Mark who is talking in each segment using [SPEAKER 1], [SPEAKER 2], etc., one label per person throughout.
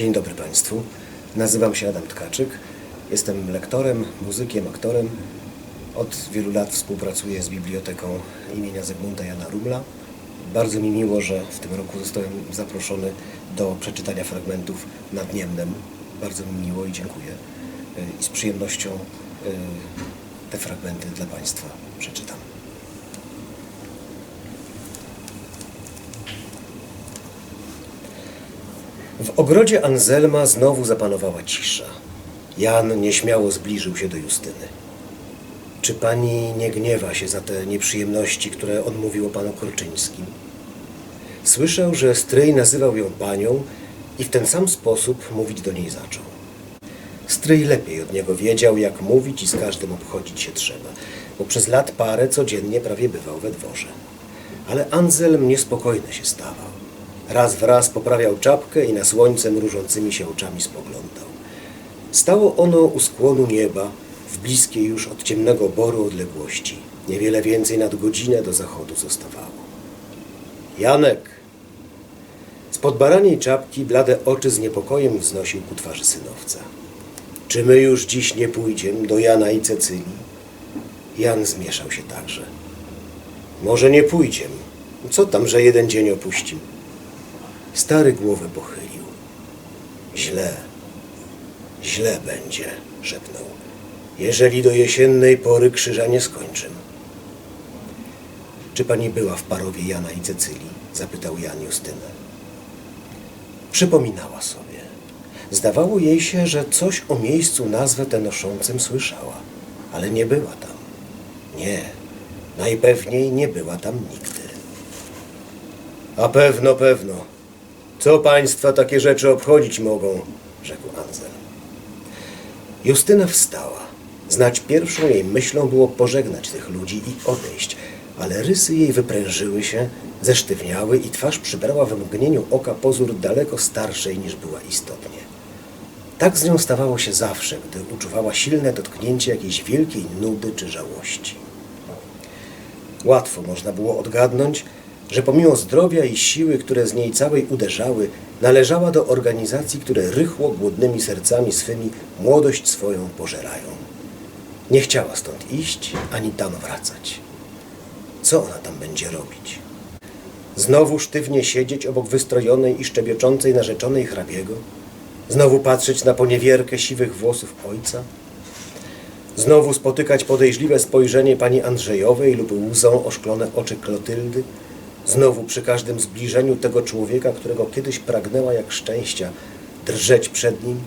[SPEAKER 1] Dzień dobry Państwu. Nazywam się Adam Tkaczyk. Jestem lektorem, muzykiem, aktorem. Od wielu lat współpracuję z Biblioteką imienia Zygmunta Jana Rumla. Bardzo mi miło, że w tym roku zostałem zaproszony do przeczytania fragmentów nad Niemnem. Bardzo mi miło i dziękuję. Y, I z przyjemnością y, te fragmenty dla Państwa przeczytam. W ogrodzie Anselma znowu zapanowała cisza. Jan nieśmiało zbliżył się do Justyny. Czy pani nie gniewa się za te nieprzyjemności, które odmówił o panu Korczyńskim? Słyszał, że stryj nazywał ją panią i w ten sam sposób mówić do niej zaczął. Stryj lepiej od niego wiedział, jak mówić i z każdym obchodzić się trzeba, bo przez lat parę codziennie prawie bywał we dworze. Ale Anselm niespokojny się stawał. Raz w raz poprawiał czapkę i na słońce mrużącymi się oczami spoglądał. Stało ono u skłonu nieba, w bliskiej już od ciemnego boru odległości. Niewiele więcej nad godzinę do zachodu zostawało. Janek! Spod baraniej czapki blade oczy z niepokojem wznosił ku twarzy synowca. Czy my już dziś nie pójdziemy do Jana i Cecylii? Jan zmieszał się także. Może nie pójdziemy. Co tam, że jeden dzień opuścimy? Stary głowę pochylił. Źle, źle będzie, szepnął, jeżeli do jesiennej pory krzyża nie skończymy. Czy pani była w parowie Jana i Cecylii? zapytał Jan Justynę. Przypominała sobie. Zdawało jej się, że coś o miejscu nazwę tę noszącym słyszała, ale nie była tam. Nie, najpewniej nie była tam nigdy. A pewno, pewno. Co państwa takie rzeczy obchodzić mogą? rzekł Anzel. Justyna wstała. Znać pierwszą jej myślą było pożegnać tych ludzi i odejść, ale rysy jej wyprężyły się, zesztywniały i twarz przybrała w mgnieniu oka pozór daleko starszej niż była istotnie. Tak z nią stawało się zawsze, gdy uczuwała silne dotknięcie jakiejś wielkiej nudy czy żałości. Łatwo można było odgadnąć, że pomimo zdrowia i siły, które z niej całej uderzały, należała do organizacji, które rychło głodnymi sercami swymi młodość swoją pożerają. Nie chciała stąd iść, ani tam wracać. Co ona tam będzie robić? Znowu sztywnie siedzieć obok wystrojonej i szczebioczącej narzeczonej hrabiego? Znowu patrzeć na poniewierkę siwych włosów ojca? Znowu spotykać podejrzliwe spojrzenie pani Andrzejowej lub łzą oszklone oczy Klotyldy? Znowu przy każdym zbliżeniu tego człowieka, którego kiedyś pragnęła jak szczęścia, drżeć przed nim,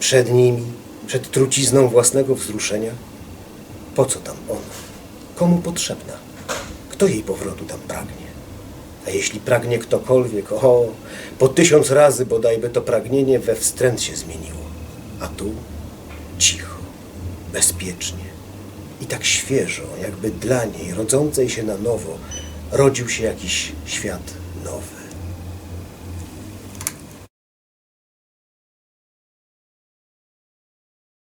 [SPEAKER 1] przed nimi, przed trucizną własnego wzruszenia? Po co tam ona? Komu potrzebna? Kto jej powrotu tam pragnie? A jeśli pragnie ktokolwiek, o, po tysiąc razy bodajby to pragnienie we wstręt się zmieniło. A tu cicho, bezpiecznie i tak świeżo, jakby dla niej, rodzącej się na nowo, rodził się jakiś świat nowy.